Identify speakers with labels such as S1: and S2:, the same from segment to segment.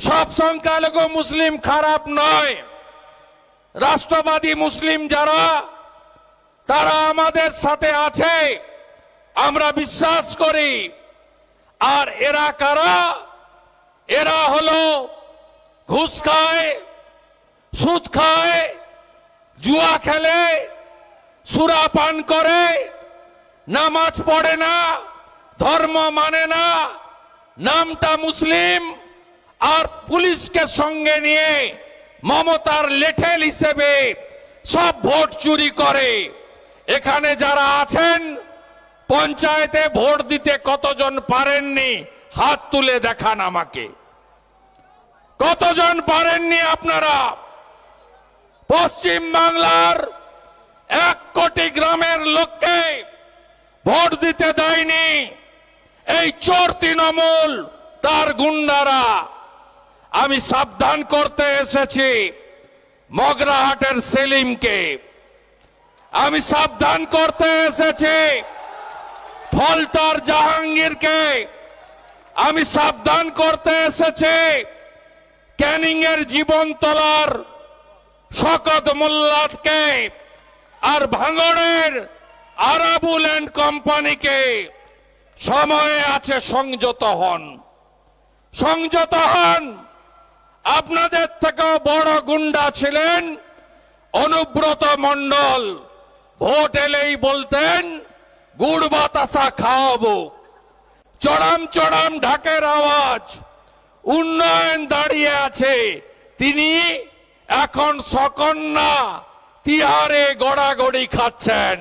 S1: সব সংখ্যালঘু মুসলিম খারাপ নয়। রাষ্ট্রবাদী মুসলিম যারা, তারা আমাদের সাথে আছে। আমরা বিশ্বাস করি। আর এরা কারা? এরা হলো ঘুষ খায়, সুদ খায়, জুয়া খেলে, সুরা পান করে, নামাজ পড়ে না, ধর্ম মানে না, নামটা মুসলিম। আর পুলিশকে সঙ্গে নিয়ে মমতার লেঠেল হিসেবে সব ভোট চুরি করে। এখানে যারা আছেন, পঞ্চায়েতে ভোট দিতে কতজন পারেননি, হাত তুলে দেখান আমাকে। কতজন পারেননি আপনারা? পশ্চিম বাংলার এক কোটি গ্রামের লোককে ভোট দিতে দেয়নি। এই চোর তৃণমূল, তার গুন্ডারা। আমি সাবধান করতে এসেছি মগরাহাটের সেলিমকে। আমি সাবধান করতে এসেছি ফলতার জাহাঙ্গীরকে। আমি সাবধান করতে এসেছি ক্যানিং এর জীবন তলার শকত মোল্লাদকে আর ভাঙড়ের আরাবুল অ্যান্ড কোম্পানিকে। সময়ে আছে সংযত হন। সংযত হন। আপনাদের থেকেও বড় গুন্ডা ছিলেন অনুব্রত মণ্ডল। ভোট এলেই বলতেন গুড় বাতাসা খাওয়াবো। চড়াম চড়াম ঢাকের আওয়াজ। উন্নয়ন দাঁড়িয়ে আছে। তিনি এখন সকন্যা তিহারে গড়াগড়ি খাচ্ছেন।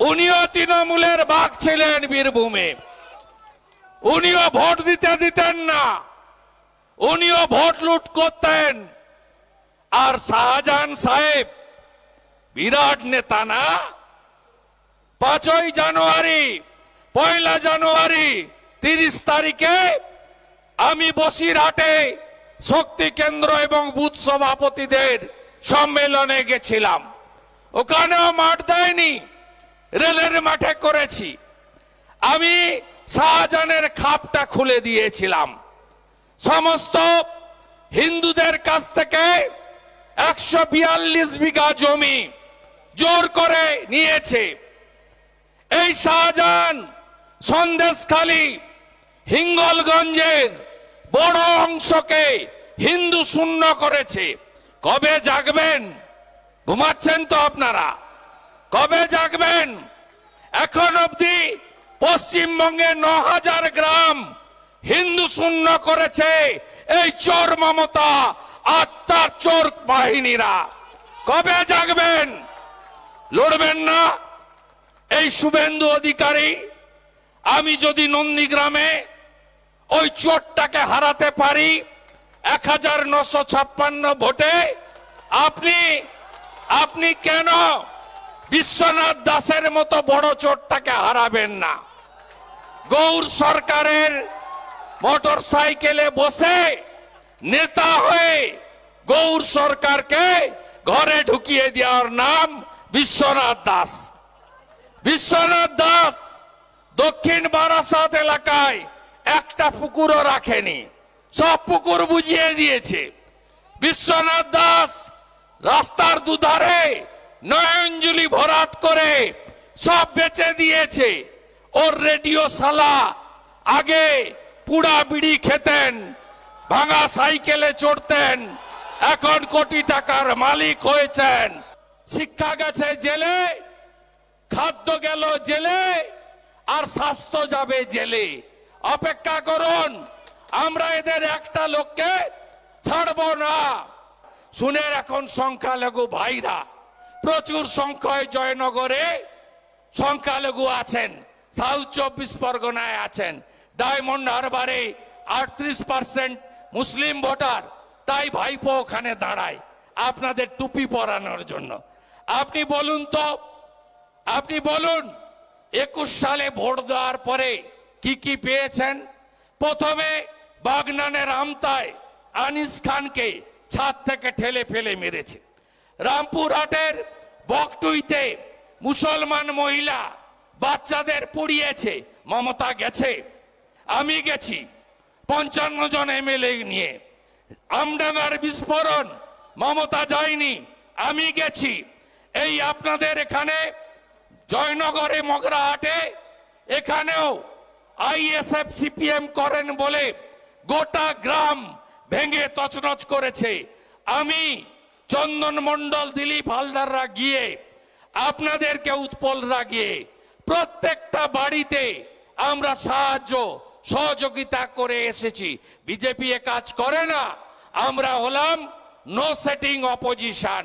S1: উনিও তৃণমূলের বাঘ ছিলেন বীরভূমে। উনিও ভোট দিতে দিতেন না। উনিও ভোট লুট করতেন। আর শাহজাহান সাহেব বিরাট নেতা না। পাঁচই জানুয়ারি, পয়লা জানুয়ারি তিরিশ তারিখে আমি বসিরহাটে শক্তি কেন্দ্র এবং বুথ সভাপতিদের সম্মেলনে গেছিলাম। ওখানেও মাঠ দেয়নি, রেলের মাঠে করেছি। আমি শাহজাহানের খাপটা খুলে দিয়েছিলাম। সমস্ত হিন্দুদের কাছ থেকে একশো বিয়াল্লিশ বিঘা জমি জোর করে নিয়েছে। এই শাহজাহান সন্দেশখালী হিঙ্গলগঞ্জের বড় অংশকে হিন্দু শূন্য করেছে। কবে জাগবেন? ঘুমাচ্ছেন তো আপনারা। কবে জাগবেন? এখন অবধি পশ্চিমবঙ্গে ন হাজার গ্রাম হিন্দু শূন্য করেছে। এই চোর মমতা আর তার চোর বাহিনীরা। কবে জাগবেন? লড়বেন না? এই শুভেন্দু অধিকারী, আমি যদি নন্দীগ্রামে ওই চোরটাকে হারাতে পারি, এক হাজার নশো ছাপ্পান্ন ভোটে, আপনি আপনি কেন বিশ্বনাথ দাসের মতো বড় চোরটাকে হারাবেন না? গৌর সরকারের মোটর সাইকেলে বসে নেতা হয়ে গৌর সরকারকে ঘরে ঢুকিয়ে দেওয়ার নাম বিশ্বনাথ দাস। বিশ্বনাথ দাস দক্ষিণ বারাসাত এলাকায় একটা পুকুরও রাখেনি, সব পুকুর বুঝিয়ে দিয়েছে। বিশ্বনাথ দাস রাস্তার দুধারে নয়নজুলি ভরাট করে সব বেচে দিয়েছে। ওর রেডিও সালা আগে পুড়া বিড়ি খেতেন, ভাঙা সাইকেলে চড়তেন এখন কোটি টাকার মালিক হয়েছেন। শিক্ষা গেছে জেলে, খাদ্য গেল জেলে, আর স্বাস্থ্য যাবে জেলে। অপেক্ষা করুন, আমরা এদের একটা লোককে ছাড়বো না। শুনে এখন সংখ্যালঘু ভাইরা, প্রচুর সংখ্যায় জয়নগরে সংখ্যালঘু আছেন, সাউথ চব্বিশ পরগনায় আছেন। ডায়মন্ড হারবারে আটত্রিশ পার্সেন্ট মুসলিম ভোটার, তাই ভাইপো ওখানে দাঁড়ায় আপনাদের টুপি পরানোর জন্য। আপনি বলুন তো, আপনি বলুন, একুশ সালে ভোট দেওয়ার পরে কি কি পেয়েছেন? প্রথমে বাগনানের আমতায় আনিস খানকে ছাদ থেকে ঠেলে ফেলে মেরেছে। রামপুরহাটের বকটুইতে মুসলমান মহিলা বাচ্চাদের পুড়িয়েছে, মমতা গেছে। আমি গেছি পঞ্চান্ন জন এমএলএ নিয়ে। আমডাঙ্গার বিস্ফোরণ, মমতা যায়নি, আমি গেছি। এই আপনাদের এখানে জয়নগরে মগরাহাটে এখানেও আইএসএফ সিপিএম করেন বলে গোটা গ্রাম ভেঙে তছনছ করেছে। আমি চন্দন মণ্ডল, দিলীপ হালদাররা গিয়ে আপনাদেরকে উৎপলরা গিয়ে প্রত্যেকটা বাড়িতে আমরা সাহায্য সহযোগিতা করে এসেছি। বিজেপি এ কাজ করে না আমরা হলাম নো সেটিং অপোজিশন